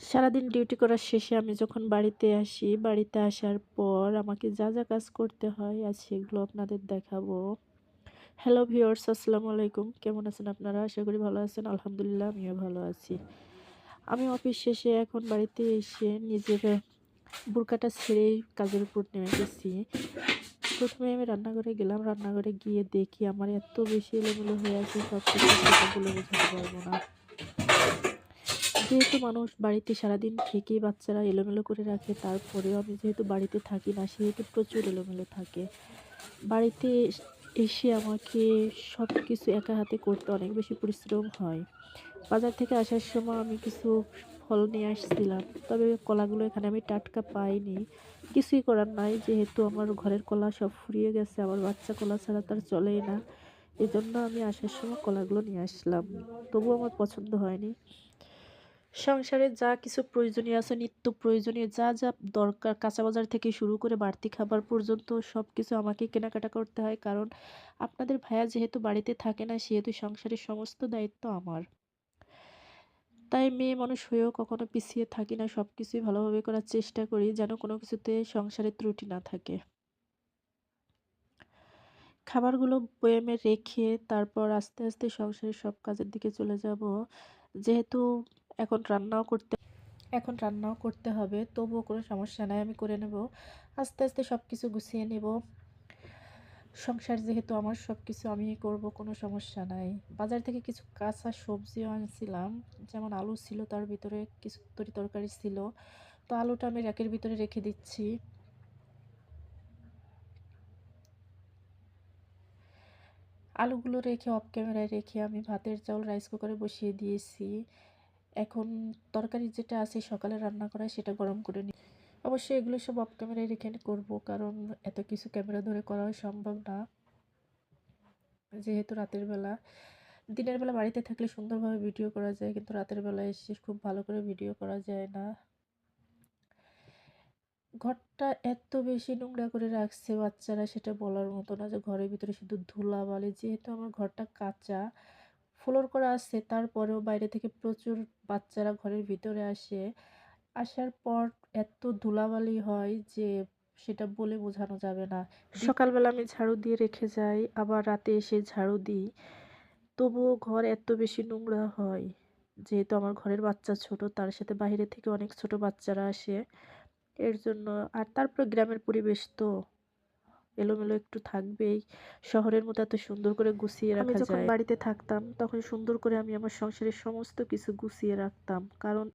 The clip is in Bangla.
সারাদিন ডিউটি করার শেষে আমি যখন বাড়িতে আসি, বাড়িতে আসার পর আমাকে যা, যা কাজ করতে হয় আজ সেগুলো আপনাদের দেখাবো। হ্যালো ভিউয়ার্স আসসালামু আলাইকুম। কেমন আছেন আপনারা? আশা করি ভালো আছেন। আলহামদুলিল্লাহ আমিও ভালো আছি। আমি অফিস শেষে এখন বাড়িতে এসে নিজের বুরকাটা ছেড়েই কাজের উপর নেমে গেছি। প্রথমে আমি রান্নাঘরে গেলাম। রান্নাঘরে গিয়ে দেখি আমার এত বেশি এলোমেলো হয়ে আছে সবকিছু সেটা বলে বোঝাতে পারব না। যেহেতু মানুষ বাড়িতে সারাদিন থেকেই বাচ্চারা এলোমেলো করে রাখে, তারপরেও আমি যেহেতু বাড়িতে থাকি না, সেহেতু প্রচুর এলোমেলো থাকে। বাড়িতে এসে আমাকে সব কিছু একা হাতে করতে অনেক বেশি পরিশ্রম হয়। বাজার থেকে আসার সময় আমি কিছু ফল নিয়ে আসছিলাম, তবে কলাগুলো এখানে আমি টাটকা পাইনি। কিছুই করার নাই, যেহেতু আমার ঘরের কলা সব ফুরিয়ে গেছে, আমার বাচ্চা কলা ছাড়া তার চলেই না। এজন্য আমি আসার সময় কলাগুলো নিয়ে আসলাম। তবুও আমার পছন্দ হয়নি। সংসারে যা কিছু প্রয়োজনীয় আছে, নিত্য প্রয়োজনীয় যা যা দরকার কাঁচা বাজার থেকে শুরু করে বাড়তি খাবার পর্যন্ত সব কিছু আমাকে কেনাকাটা করতে হয়। কারণ আপনাদের ভাইয়া যেহেতু বাড়িতে থাকে না, সেহেতু সংসারের সমস্ত দায়িত্ব আমার। তাই মেয়ে মানুষ হয়েও কখনো পিছিয়ে থাকি না সব কিছুই ভালোভাবে করার চেষ্টা করি যেন কোনো কিছুতে সংসারে ত্রুটি না থাকে। খাবারগুলো বয়ামে রেখে তারপর আস্তে আস্তে সংসারের সব কাজের দিকে চলে যাব। যেহেতু এখন রান্নাও করতে এখন রান্নাও করতে হবে, তবুও কোনো সমস্যা নাই, আমি করে নেব। আস্তে আস্তে সব কিছু গুছিয়ে নেব। সংসার যেহেতু আমার সব কিছু আমি করব, কোনো সমস্যা নাই। বাজার থেকে কিছু কাঁচা সবজিও আনছিলাম, যেমন আলু ছিল তার ভিতরে, কিছু তরি তরকারি ছিল। তো আলুটা আমি র্যাকের ভিতরে রেখে দিচ্ছি। আলুগুলো রেখে অফ ক্যামেরায় রেখে আমি ভাতের চাউল রাইস কুকারে বসিয়ে দিয়েছি। এখন তরকারি যেটা আছে সকালে রান্না করা সেটা গরম করে নিই। অবশ্যই এগুলো সব অফ ক্যামেরায় রেখে করব, কারণ এত কিছু ক্যামেরা ধরে করা সম্ভব না। যেহেতু রাতের বেলা, দিনের বেলা বাড়িতে থাকলে সুন্দরভাবে ভিডিও করা যায়, কিন্তু রাতের বেলা এসে খুব ভালো করে ভিডিও করা যায় না। ঘরটা এত বেশি নোংরা করে রাখছে বাচ্চারা, সেটা বলার মতো না যে ঘরের ভিতরে শুধু ধুলা বালি যেহেতু আমার ঘরটা কাঁচা ফ্লোর করা আছে, তারপরেও বাইরে থেকে প্রচুর বাচ্চারা ঘরের ভিতরে আসে। আসার পর এত ধুলাবালি হয় যে সেটা বলে বোঝানো যাবে না। সকালবেলা আমি ঝাড়ু দিয়ে রেখে যাই, আবার রাতে এসে ঝাড়ু দিই। তবুও ঘর এত বেশি নোংরা হয়, যেহেতু আমার ঘরের বাচ্চা ছোট, তার সাথে বাইরে থেকে অনেক ছোট বাচ্চারা আসে। এর জন্য, আর তারপর গ্রামের পরিবেশ তো এলোমেলো একটু থাকবেই। শহরের মতো এত সুন্দর করে গুছিয়ে রাখা যায়। যখন বাড়িতে থাকতাম তখন সুন্দর করে আমি আমার সংসারের সমস্ত কিছু গুছিয়ে রাখতাম। কারণ